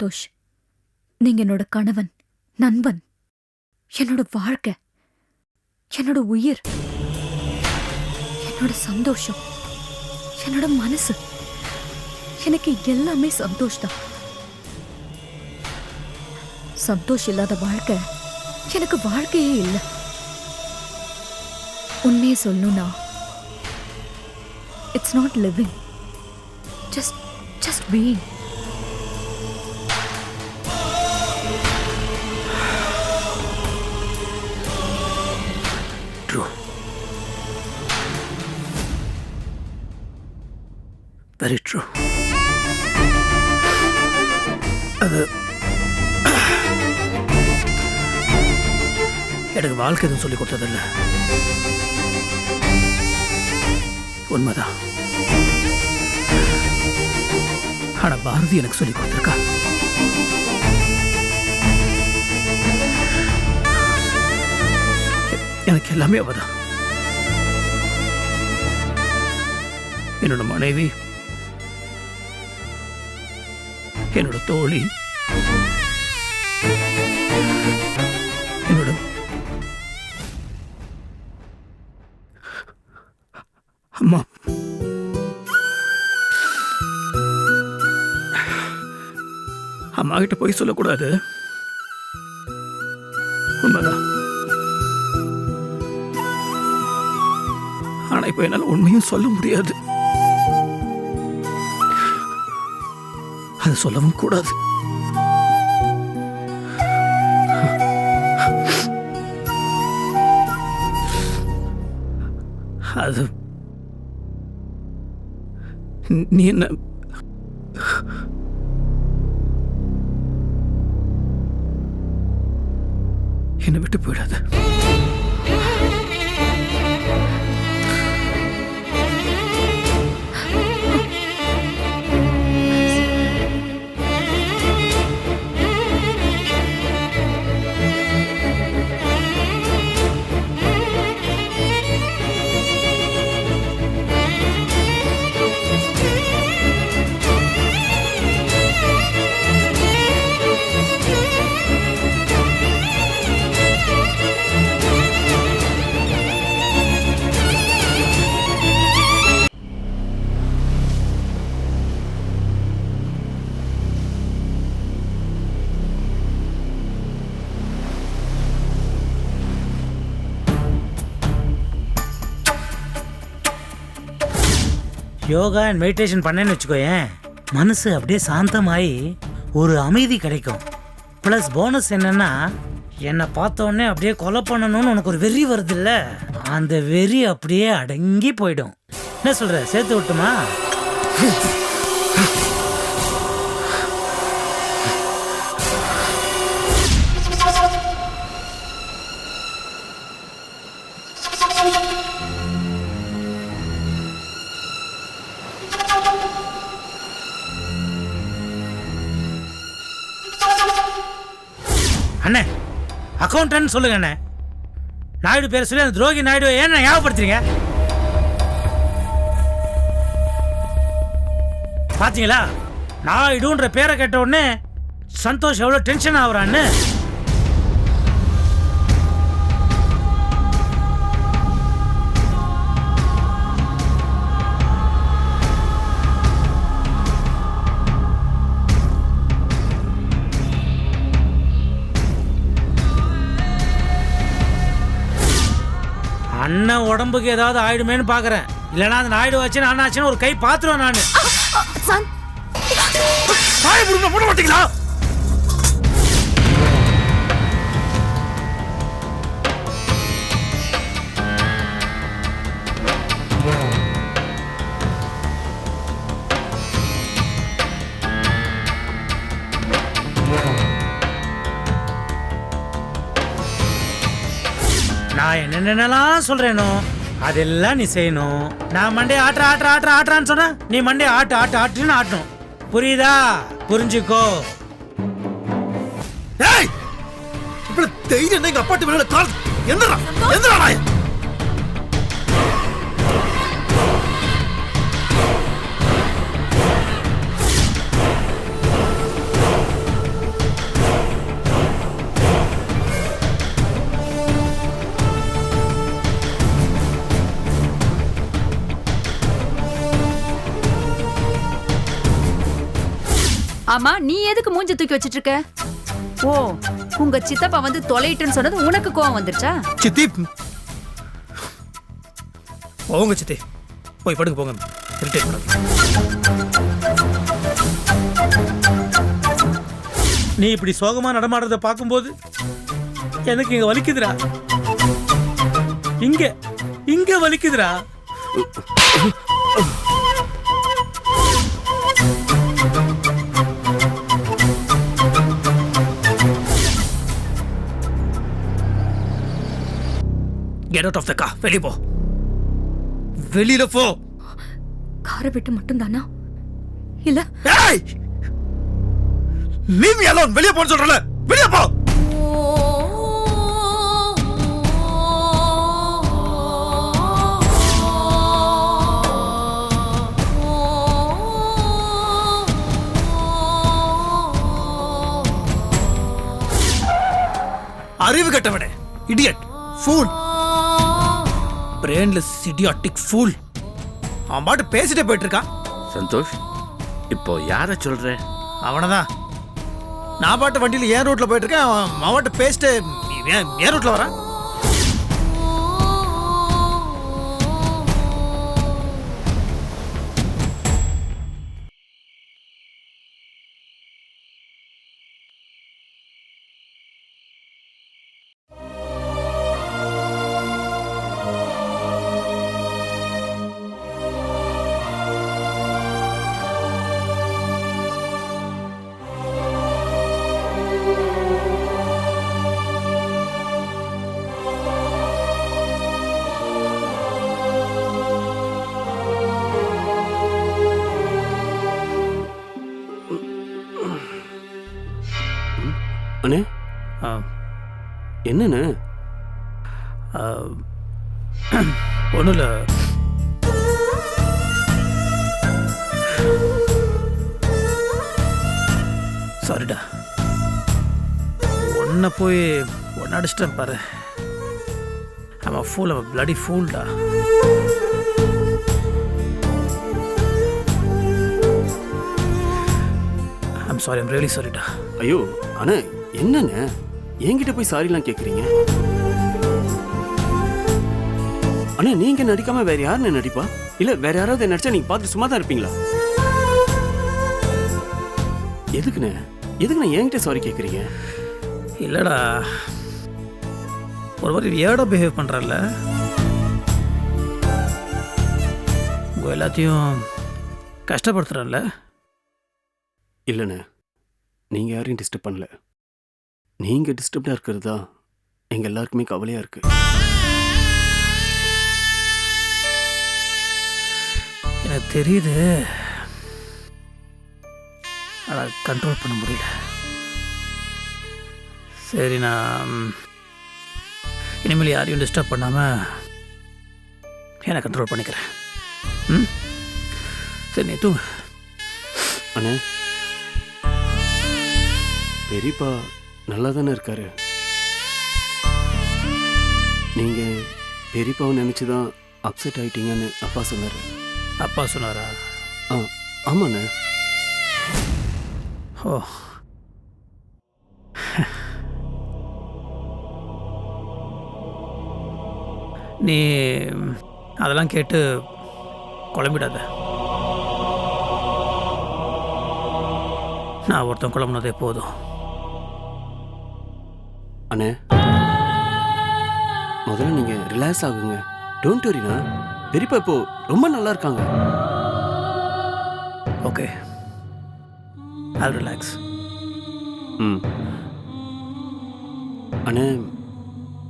சந்தோஷ். நீங்க என்னோட கணவன் நண்பன். என்னோட வாழ்க்கை என்னோட உயிர் என்னோட சந்தோஷம் என்னோட மனசு. எனக்கு எல்லாமே சந்தோஷ் தான் சந்தோஷ் இல்லாத வாழ்க்கை எனக்கு வாழ்க்கையே இல்லை. உண்மையை சொல்லணும்னா it's not living just just being எனக்கு வாழ்க்கை எதுவும் சொல்லி கொடுத்ததில்ல. உண்மைதான். ஆனா பாரதி எனக்கு சொல்லி கொடுத்துருக்கா. எனக்கு எல்லாமே அவதான். என்னோட மனைவி என்னோட தோழி. கிட்ட போய் சொல்லக்கூடாது. உண்மைதான். ஆனா இப்ப என்னால உண்மையும் சொல்ல முடியாது. அது சொல்லவும் கூடாது. அது நீ என்ன என்னை விட்டு போயிடாத. யோகா அண்ட் மெடிடேஷன் பண்ணேன்னு வச்சுக்கோயேன் மனசு அப்படியே சாந்தமாயி ஒரு அமைதி கிடைக்கும். ப்ளஸ் போனஸ் என்னன்னா என்னை பார்த்த உடனே அப்படியே கொலை பண்ணணும்னு உனக்கு ஒரு வெறி வருது இல்லை அந்த வெறி அப்படியே அடங்கி போயிடும். என்ன சொல்கிற சேர்த்து விட்டுமா? அக்கௌண்டன்ட் சொல்லுங்கண்ணே. நாயுடு பேர் சொல்லி அந்த துரோகி நாயுடு ஏன் ஞாபகப்படுத்துறீங்க? பாத்தீங்களா? நாயுடுன்ற பேரை கேட்ட உடனே சந்தோஷ் எவ்வளோ டென்ஷன் ஆகுறான்னு அண்ணன் உடம்புக்கு ஏதாவது ஆயிடுமேன்னு பாக்குறேன். இல்லைன்னா அந்த நாயுடு வச்சு நான் ஆச்சுன்னு ஒரு கை பாத்துருவேன் நான். புடுங்க போட மாட்டீங்களா? என்னென்னலாம் சொல்றேனோ அதெல்லாம் நீ செய்யணும். நான் மண்டே ஆட்டுற ஆட்டுற ஆட்டுற ஆட்டுறான்னு சொன்னா நீ மண்டே ஆட்டு ஆட்டு ஆட்டுன்னு ஆட்டணும். புரியுதா? புரிஞ்சுக்கோ. ஏய்! இவ்வளவு தைரியம் எங்க அப்பாட்டு மேல கால் எந்திரா எந்திரா ஆமா நீ எதுக்கு மூஞ்ச தூக்கி வச்சிட்டு இருக்க? ஓ உங்க சித்தப்பா வந்து தொலைட்டுன்னு சொன்னது உனக்கு கோவம் வந்துருச்சா? சித்தி போங்க சித்தி. போய் படுங்க போங்க. நீ இப்படி சோகமா நடமாடுறத பார்க்கும்போது எனக்கு இங்க வலிக்குதுடா. இங்க இங்க வலிக்குதுடா. கெட் அவுட் ஆஃப் த கா வெளியே போ. வெளியில போ. காரை விட்டு மட்டும்தானா? இல்ல. ஏய்! லீவ் மீ அலோன் வெளியே போன்னு சொல்றல. வெளியே போ. அறிவு கட்டவனே. Idiot fool brainless idiotic fool அவன் பாட்டு பேசிட்டே போயிட்டு இருக்கான் சந்தோஷ் இப்போ யாரை சொல்ற? அவனதான். நான் பாட்டு வண்டியில் ஏன் ரூட்ல போயிட்டு இருக்கேன் அவன் அவன் பாட்டு பேசிட்டு ஏன் ஏன் ரூட்ல வரான். என்னண்ணே ஒன்றும் இல்லை சாரிடா ஒன்றை போய் ஒன்று அடிச்சிட்டேன் பாரு. அவன் ஃபூல் அவன் பிளடி ஃபூல்டா ஐம் சாரி ஐம் ரியலி சாரிடா ஐயோ அண்ணே என்னண்ணே? என்கிட்ட போய் சாரிலாம் கேட்குறீங்க அண்ணா நீங்க நடிக்காம வேற யாருன்னு நடிப்பா? இல்ல வேற யாராவது நடிச்சா நீங்க பார்த்து சும்மா தான் இருப்பீங்களா? எதுக்குண்ணே? எதுக்குண்ணே என்கிட்ட சாரி கேட்குறீங்க இல்லைடா. ஒரு மாதிரி வியர்டாக பிஹேவ் பண்ணுறல்ல உங்கள் எல்லாத்தையும் கஷ்டப்படுத்துகிறல்ல இல்லைண்ணே நீங்கள் யாரையும் டிஸ்டர்ப் பண்ணல. நீங்கள் டிஸ்டர்ப்டாக இருக்கிறது? தான் எங்கள் எல்லாருக்குமே கவலையாக இருக்கு. எனக்கு தெரியுது. ஆனால் கண்ட்ரோல் பண்ண முடியல. சரி நான் இனிமேல் யாரையும் டிஸ்டர்ப் பண்ணாமல் என்னை கண்ட்ரோல் பண்ணிக்கிறேன். ம்? சரி நீ தூங்கு. அண்ணே. பெரியப்பா நல்லா தானே இருக்காரு? நீங்கள் பெரியப்பாவை நினச்சி தான் அப்செட் ஆயிட்டீங்கன்னு அப்பா சொன்னார். அப்பா சொன்னாரா? ஆ ஆமாண்ணே. ஓ. நீ அதெல்லாம் கேட்டு குழம்பிடாத. நான் ஒருத்தன் குழம்புனதே போதும். அண்ணே. முதல்ல நீங்கள் ரிலாக்ஸ் ஆகுங்க. டோன்ட் வரிண்ணா பெரியப்பா இப்போ ரொம்ப நல்லா இருக்காங்க. ஓகே I'll ரிலாக்ஸ் ம். அண்ணே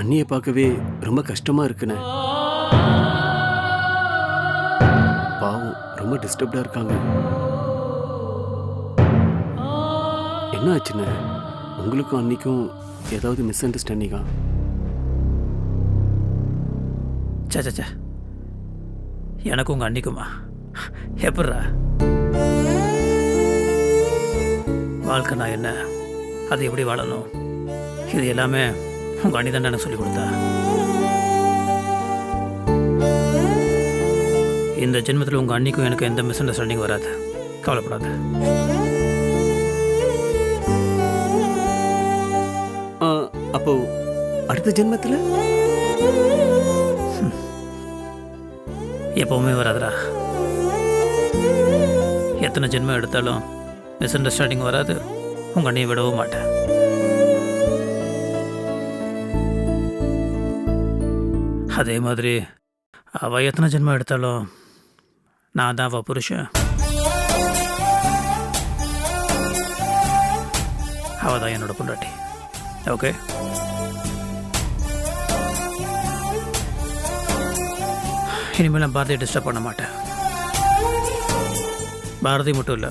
அண்ணியை பார்க்கவே ரொம்ப கஷ்டமாக இருக்குண்ணே. பாவம் ரொம்ப டிஸ்டர்ப்டாக இருக்காங்க. என்ன ஆச்சுண்ணே? உங்களுக்கும் அன்னைக்கும் ஏதாவது மிஸ் அண்டர்ஸ்டாண்டிங்கா சே சே எனக்கும் உங்கள் அன்னைக்குமா எப்பட்றா? வாழ்க்கை நான் என்ன? அது எப்படி வாழணும்? இது எல்லாமே உங்கள் அண்ணி தான் எனக்கு சொல்லி கொடுத்தா. இந்த ஜென்மத்தில் உங்கள் அன்னிக்கும் எனக்கு எந்த மிஸ் அண்டர்ஸ்டாண்டிங் வராது. கவலைப்படாத. அப்போ அடுத்த ஜென்மத்தில்? எப்பவுமே வராதுடா. எத்தனை ஜென்மம் எடுத்தாலும் மிஸ் அண்டர்ஸ்டாண்டிங் வராது. உங்கள் அண்ணியை விடவும் மாட்டேன். அதே மாதிரி அவள் எத்தனை ஜென்மம் எடுத்தாலும் நான் தான் அவள் புருஷன். அவள் தான் என்னோட பொண்டாட்டி. ஓகே இனிமேல் நான் பாரதியை டிஸ்டர்ப் பண்ண மாட்டேன். பாரதி மட்டும் இல்லை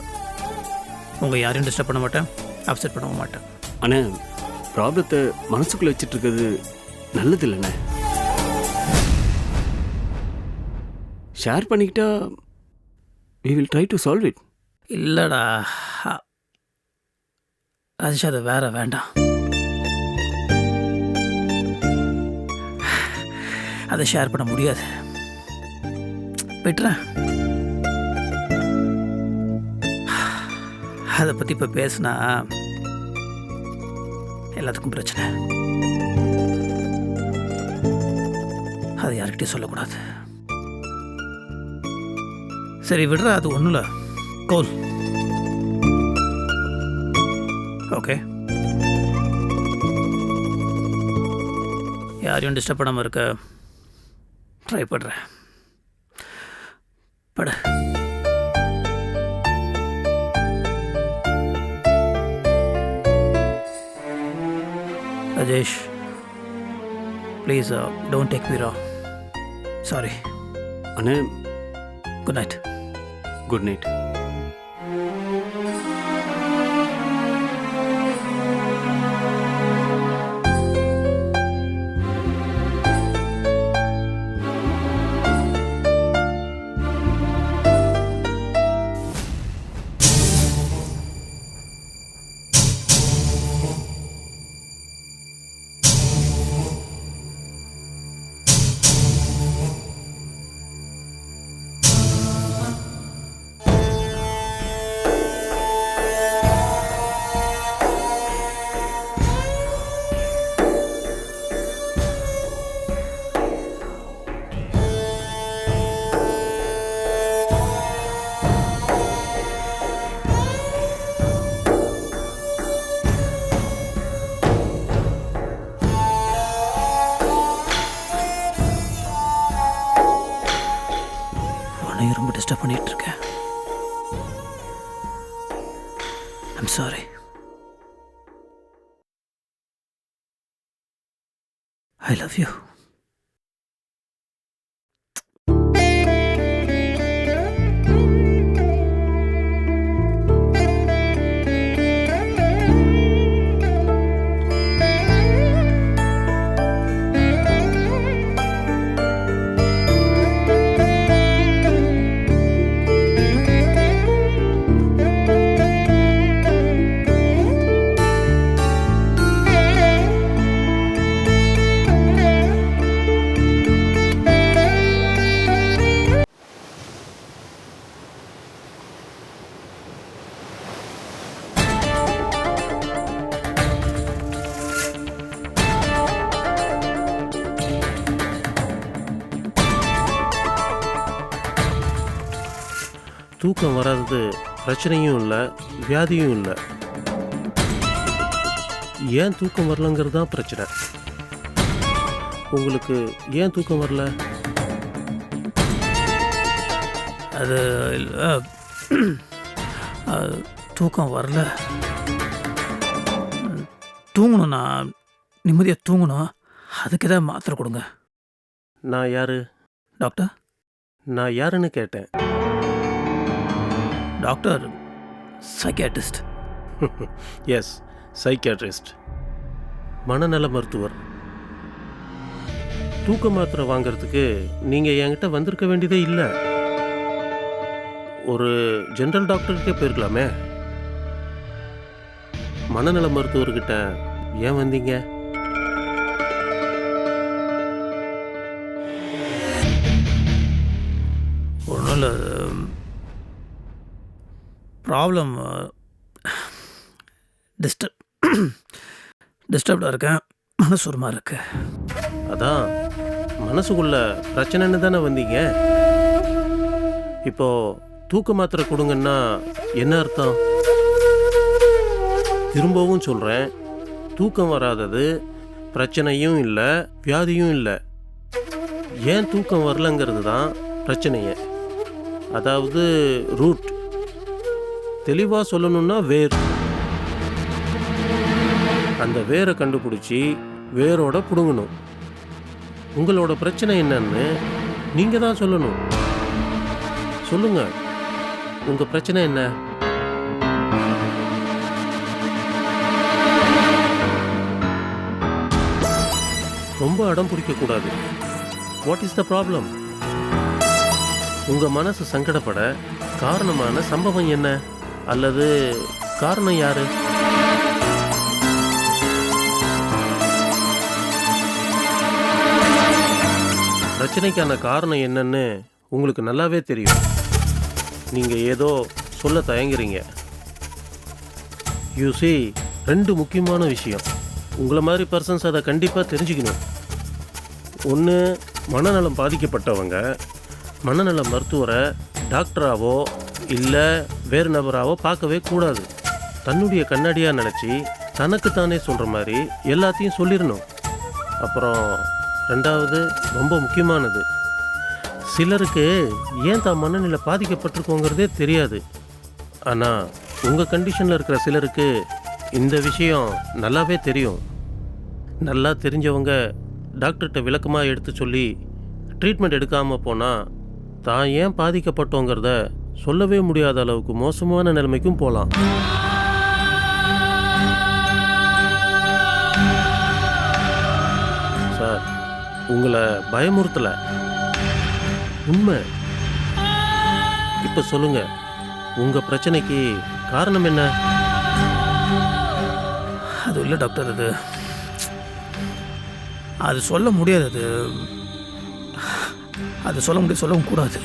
உங்கள் யாரையும் டிஸ்டர்ப் பண்ண மாட்டேன் அப்செட் பண்ணவும் மாட்டேன். ஆனால் ப்ராப்ளத்தை மனசுக்குள்ளே வச்சுட்டு இருக்கிறது நல்லது இல்லைண்ணே ஷேர் பண்ணிக்கிட்டா we will try to solve it இல்லைடா. அது வேற வேண்டாம். அதை ஷேர் பண்ண முடியாது. விட்டுறேன். அதை பற்றி இப்போ பேசினா எல்லாத்துக்கும் பிரச்சனை. அதை யார்கிட்டையும் சொல்லக்கூடாது. சரி விடுற அது ஒன்றும் இல்லை கோல் ஓகே யாரையும் டிஸ்டர்ப் பண்ணாமல் இருக்க. ட்ரை பண்ணுறேன் படு. Rajesh please don't take me raw sorry அண்ணே. Good night good night I love you பிரச்சனையும் இல்லை வியாதியும் இல்லை. ஏன் தூக்கம் வரலங்கிறது தான் பிரச்சனை. உங்களுக்கு ஏன் தூக்கம் வரல? அது அது தூக்கம் வரல. தூங்கணும் நான் நிம்மதியாக தூங்கணும். அதுக்கு ஏதாவது மாத்திரை கொடுங்க. நான் யாரு? டாக்டர்? நான் யாருன்னு கேட்டேன். டாக்டர் சைக்கியாட்ரிஸ்ட் எஸ் சைக்கியாட்ரிஸ்ட் மனநல மருத்துவர். தூக்க மாத்திரை வாங்குறதுக்கு நீங்கள் என்கிட்ட வந்திருக்க வேண்டியதே இல்லை. ஒரு ஜெனரல் டாக்டர்கிட்டே போயிருக்கலாமே. மனநல மருத்துவர்கிட்ட ஏன் வந்தீங்க? ஒன்றும் இல்லை ப்ராப்ளம் டிஸ்டர்ப் டிஸ்டர்ப்டாக இருக்கேன். மனசு ஒரு மாதிரி இருக்கு. அதான் மனசுக்குள்ள பிரச்சனைன்னு தானே வந்தீங்க? இப்போ தூக்க மாத்திரை கொடுங்கன்னா என்ன அர்த்தம்? திரும்பவும் சொல்கிறேன் தூக்கம் வராதது பிரச்சனையும் இல்லை வியாதியும் இல்லை. ஏன் தூக்கம் வரலங்கிறது தான் பிரச்சனையே. அதாவது ரூட் தெளிவாக சொல்லணும்னா வேர். அந்த வேரை கண்டுபிடிச்சி வேரோட பிடுங்கணும். உங்களோட பிரச்சனை என்னன்னு நீங்கள் தான் சொல்லணும். சொல்லுங்க உங்கள் பிரச்சனை என்ன? ரொம்ப அடம் பிடிக்கக்கூடாது வாட் இஸ் த ப்ராப்ளம் உங்கள் மனசு சங்கடப்பட காரணமான சம்பவம் என்ன? அல்லது காரணம் யாரு? பிரச்சனைக்கான காரணம் என்னன்னு உங்களுக்கு நல்லாவே தெரியும். நீங்க ஏதோ சொல்ல தயங்குறீங்க. யூ ரெண்டு முக்கியமான விஷயம். உங்களை மாதிரி பர்சன்ஸ் அதை கண்டிப்பாக தெரிஞ்சுக்கணும். ஒன்று மனநலம் பாதிக்கப்பட்டவங்க மனநல மருத்துவரை டாக்டராவோ இல்லை வேறு நபராவோ பார்க்கவே கூடாது. தன்னுடைய கண்ணாடியாக நினச்சி தனக்குத்தானே சொல்கிற மாதிரி எல்லாத்தையும் சொல்லிடணும் அப்புறம் ரெண்டாவது ரொம்ப முக்கியமானது. சிலருக்கு ஏன் தான் மனநிலை பாதிக்கப்பட்டிருக்கோங்கிறதே தெரியாது. ஆனால் உங்கள் கண்டிஷனில் இருக்கிற சிலருக்கு இந்த விஷயம் நல்லாவே தெரியும். நல்லா தெரிஞ்சவங்க டாக்டர்கிட்ட விளக்கமாக எடுத்து சொல்லி ட்ரீட்மெண்ட் எடுக்காமல் போனால் தான் ஏன் பாதிக்கப்பட்டோங்கிறத சொல்லவே முடியாத அளவுக்கு மோசமான நிலைமைக்கும் போகலாம் சார் உங்களை பயமுறுத்தலை. உண்மை. இப்போ சொல்லுங்க உங்க பிரச்சனைக்கு காரணம் என்ன? அது இல்லை டாக்டர் அது அது சொல்ல முடியாது அது அது சொல்ல முடியாது சொல்லவும் கூடாது.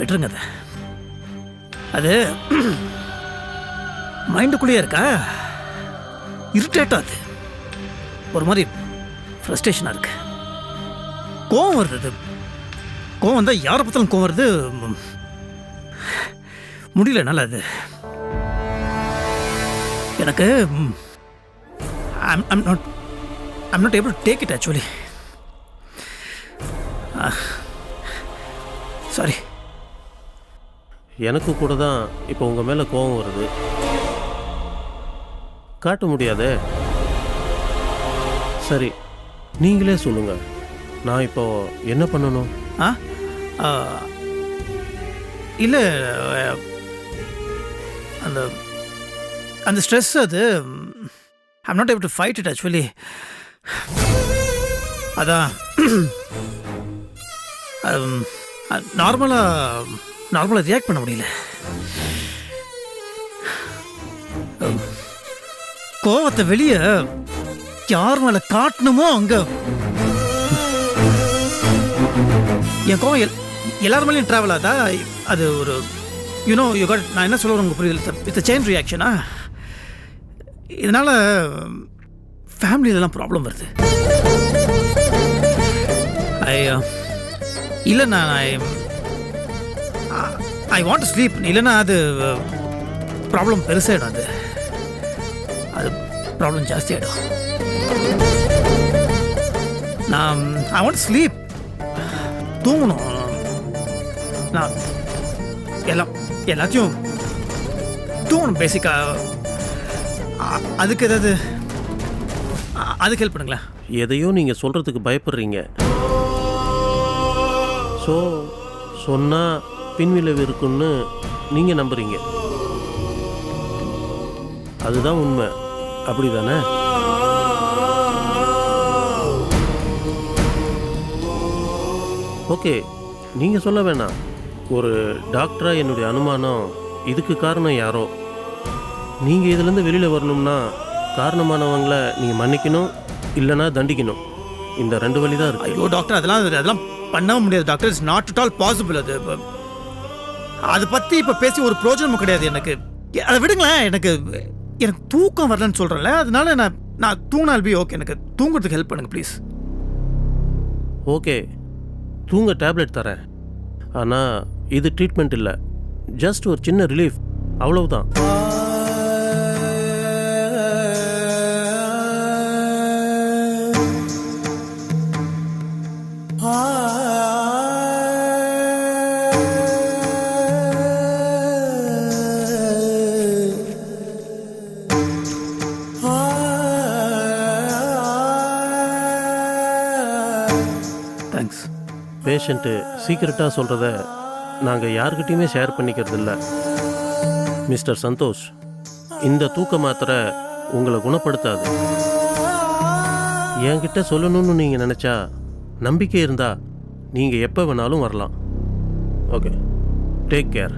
விட்டுருங்க அதை. அது மைண்டுக்குள்ளேயே இருக்கா? இரிட்டேட் ஆகுது ஒரு மாதிரி ஃப்ரஸ்ட்ரேஷனாக இருக்கு. கோவம் வருது அது. கோவம் வந்தால் யாரை பார்த்தாலும் கோவம் வருது. முடியல என்னால் அது. எனக்கு I'm not I'm not able take it actually எனக்கு கூட தான் இப்போ உங்கள் மேலே கோபம் வருது. காட்ட முடியாதே? சரி நீங்களே சொல்லுங்க. நான் இப்போ என்ன பண்ணணும்? ஆ இல்லை அந்த அந்த ஸ்ட்ரெஸ் அது I'm not able to fight it actually அதான் நார்மலாக நார்மலாக ரியாக்ட் பண்ண முடியல. கோவத்தை வெளியே யார் மேலே காட்டணுமோ அங்கே. என் கோவம் எல் எல்லார் மேலேயும் ட்ராவல் ஆதா? அது ஒரு யூனோ யூ காட் நான் என்ன சொல்ல உங்களுக்கு புரியுது? இட்ஸ் செயின் ரியாக்ஷனா இதனால் ஃபேமிலியிலலாம் ப்ராப்ளம் வருது. ஐயோ. இல்லை நான் ஐ ஐ வாண்ட் ஸ்லீப் இல்லைன்னா அது ப்ராப்ளம் பெருசாகிடும் அது. அது ப்ராப்ளம் ஜாஸ்தியாகிடும் நான் ஐ வாண்ட் ஸ்லீப் தூங்கணும். நான் எல்லாம் எல்லாத்தையும் தூங்கணும் பேசிக்காக அதுக்கு ஏதாவது அதுக்கு ஹெல்ப் பண்ணுங்களேன். எதையோ நீங்கள் சொல்கிறதுக்கு பயப்படுறீங்க. ஸோ சொன்னால் பின்விளைவு இருக்குன்னு நீங்கள் நம்புறீங்க. அதுதான் உண்மை. அப்படி தானே ஓகே நீங்கள் சொல்ல வேணாம். ஒரு டாக்டராக என்னுடைய அனுமானம் இதுக்கு காரணம் யாரோ? நீங்கள் இதுலேருந்து வெளியில் வரணும்னா காரணமானவங்களை நீங்கள் மன்னிக்கணும் இல்லைன்னா தண்டிக்கணும். இந்த ரெண்டு வழி தான் இருக்கு. ஐயோ டாக்டர் அதெல்லாம் அதெல்லாம் பண்ணவும் முடியாது. Doctor it's not at all possible அது அதை பற்றி இப்போ பேசி ஒரு பிரயோஜனமும் கிடையாது எனக்கு. அதை விடுங்களேன். எனக்கு எனக்கு தூக்கம் வரலன்னு சொல்கிறேன்ல அதனால நான் நான் தூங்கினால் பி ஓகே எனக்கு தூங்குறதுக்கு ஹெல்ப் பண்ணுங்க ப்ளீஸ் ஓகே தூங்க டேப்லெட் தரேன். ஆனால் இது ட்ரீட்மெண்ட் இல்லை. ஜஸ்ட் ஒரு சின்ன ரிலீஃப் அவ்வளவுதான். பேஷண்ட்டு சீக்கிரட்டாக சொல்கிறத நாங்கள் யார்கிட்டையுமே ஷேர் பண்ணிக்கிறது இல்லை மிஸ்டர் சந்தோஷ் இந்த தூக்க மாத்திரை உங்களை குணப்படுத்தாது. என்கிட்ட சொல்லணும்னு நீங்கள் நினச்சா நம்பிக்கை இருந்தா நீங்கள் எப்போ வேணாலும் வரலாம். Okay take care